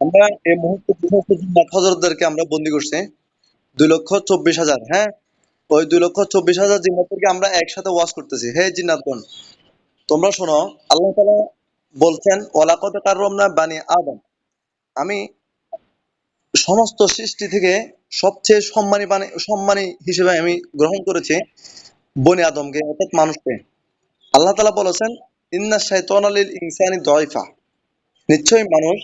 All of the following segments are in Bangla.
আমরা এই মুহূর্তে হজরতদেরকে আমরা বন্দি করছি। দুই লক্ষ চব্বিশ হাজার হ্যাঁ? ওই দুই লক্ষ চব্বিশ হাজার জিন্নাতদেরকে আমরা একসাথে ওয়াজ করতেছি। হে জিন্নাতগণ, তোমরা শোনো, আল্লাহ তাআলা বলছেন, ওয়ালাকদ কাররামনা বানি আদম। আমি সমস্ত সৃষ্টি থেকে সবচেয়ে সম্মানী বানি, সম্মানী হিসেবে আমি গ্রহণ করেছি বনি আদমকে, অর্থাৎ মানুষকে। আল্লাহ তালা বলেছেন, ইন্না শাইতানা লিল ইনসানি দাইফা। নিশ্চয়ই মানুষ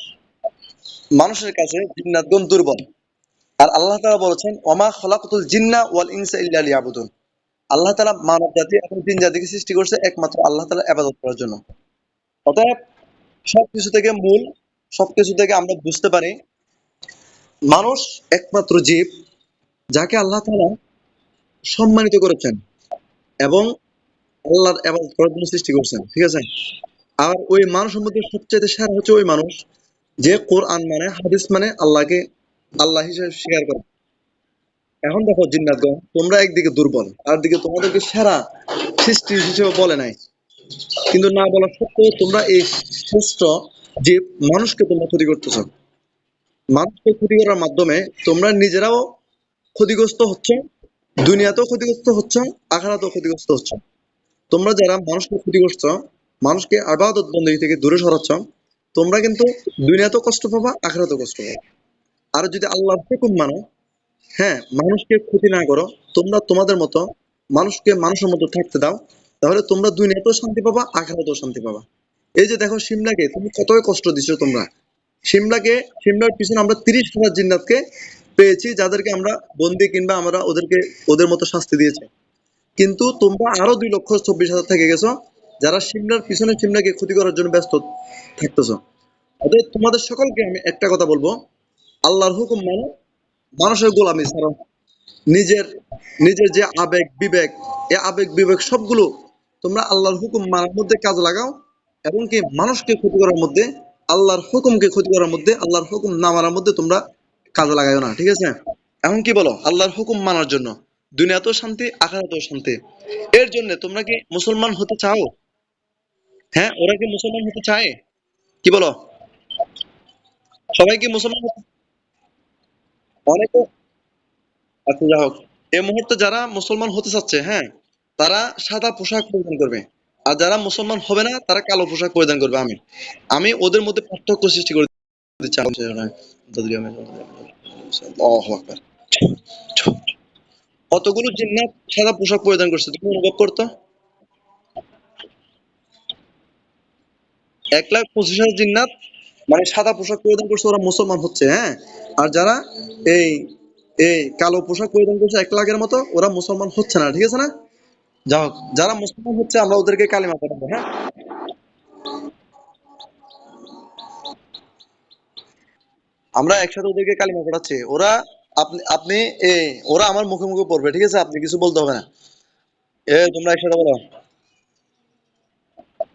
মানুষের কাছে জিন্নাতগণ দুর্বল। আর আল্লাহ তাআলা বলেছেন ওমা খলাকতুল জিন্না ওয়াল ইনসা ইল্লা লিয়াবুদুন। আল্লাহ তাআলা মানব জাতি এবং জিন জাতিকে সৃষ্টি করছে একমাত্র আল্লাহ তাআলা ইবাদত করার জন্য। অতএব সবকিছু থেকে মূল, সবকিছু থেকে আমরা বুঝতে পারি, মানুষ একমাত্র জীব যাকে আল্লাহ তালা সম্মানিত করেছেন এবং আল্লাহর ইবাদত করার জন্য সৃষ্টি করছেন। ঠিক আছে? আর ওই মানুষের মধ্যে সবচেয়ে সেরা হচ্ছে ওই মানুষ যে কোরআন মানে হাদিস মানে আল্লাহকে, আল্লাহ হিসেবে স্বীকার করে। এখন দেখো জিন্নাতগণ, তোমরা একদিকে দুর্বল আর দিকে তোমাদেরকে সেরা সৃষ্টি হিসেবে বলে নাই। কিন্তু না বলা সত্ত্বেও তোমরা এই শ্রেষ্ঠ জীব মানুষকে তোমরা ক্ষতি করতেছ। মানুষকে ক্ষতি করার মাধ্যমে তোমরা নিজেরাও ক্ষতিগ্রস্ত হচ্ছ, দুনিয়াতেও ক্ষতিগ্রস্ত হচ্ছ, আখারাতেও ক্ষতিগ্রস্ত হচ্ছ। তোমরা যারা মানুষকে ক্ষতি করছ, মানুষকে আবাদত বন্দী থেকে দূরে সরাচ্ছ তোমরা কিন্তু দুনিয়াতেও কষ্ট পাবা, আখরাতেও কষ্ট পাবা। আর যদি আল্লাহর হুকুম মানো হ্যাঁ মানুষকে ক্ষতি না করো, তোমরা তোমাদের মতো, মানুষকে মানুষের মতো থাকতে দাও, তাহলে তোমরা দুনিয়াতেও শান্তি পাবা, আখরাতেও শান্তি পাবা। এই যে দেখো সিমলাকে, তুমি কতই কষ্ট দিছো তোমরা। সিমলাকে, সিমলার পিছনে আমরা তিরিশ হাজার জিন্নাতকে পেয়েছি, যাদেরকে আমরা বন্দি কিংবা আমরা ওদেরকে, ওদের মতো শাস্তি দিয়েছি। কিন্তু তোমরা আরও দুই লক্ষ চব্বিশ হাজার থেকে গেছো যারা সিমলার পিছনে সিমলাকে ক্ষতি করার জন্য ব্যস্ত থাকতেছো, অতএব তোমাদের সকলকে আমি একটা কথা বলব। আল্লাহর হুকুম মানো, মানুষের গোলামি ছাড়ো নিজের নিজের যে আবেগ, বিবেক এই আবেগ, বিবেক সবগুলো তোমরা আল্লাহর হুকুম মানার মধ্যে কাজে লাগাও এবং কি মানুষকে ক্ষতি করার মধ্যে, আল্লাহর হুকুমকে ক্ষতি করার মধ্যে, আল্লাহর হুকুম না মানার মধ্যে তোমরা কাজে লাগাইও না, ঠিক আছে? এখন কি বলো, আল্লাহর হুকুম মানার জন্য দুনিয়াতেও শান্তি, আখারাতেও শান্তি। এর জন্য তোমরা কি মুসলমান হতে চাও? হ্যাঁ ওরা কি মুসলমান হতে চায়? কি বলো? সবাই কি মুসলমান অনেকে আচ্ছা যাই হোক। এই মুহূর্তে যারা মুসলমান হতে চাচ্ছে হ্যাঁ তারা সাদা পোশাক পরিধান করবে। আর যারা মুসলমান হবে না, তারা কালো পোশাক পরিধান করবে। আমি আমি ওদের মধ্যে পার্থক্য সৃষ্টি করে দিচ্ছি। কতগুলো জিন্নাত সাদা পোশাক পরিধান করছে? তুমি অনুভব করতো? এক লাখ পঁচিশ হাজার জিন্নাত মানে সাদা পোশাক পরিধান করছে ওরা মুসলমান হচ্ছে হ্যাঁ? আর যারা এই এই কালো পোশাক পরিধান করছে এক লাখের মতো, ওরা মুসলমান হচ্ছে না, ঠিক আছে না? যা হোক, যারা মুসলমান হচ্ছে, আমরা ওদেরকে কালিমা পড়াবো হ্যাঁ? আমরা একসাথে ওদেরকে কালিমা পড়াচ্ছি ওরা আপনি আপনি, এ, ওরা আমার মুখে মুখে পড়বে, ঠিক আছে? আপনি কিছু বলতে হবে না। এ, তোমরা একসাথে বলো।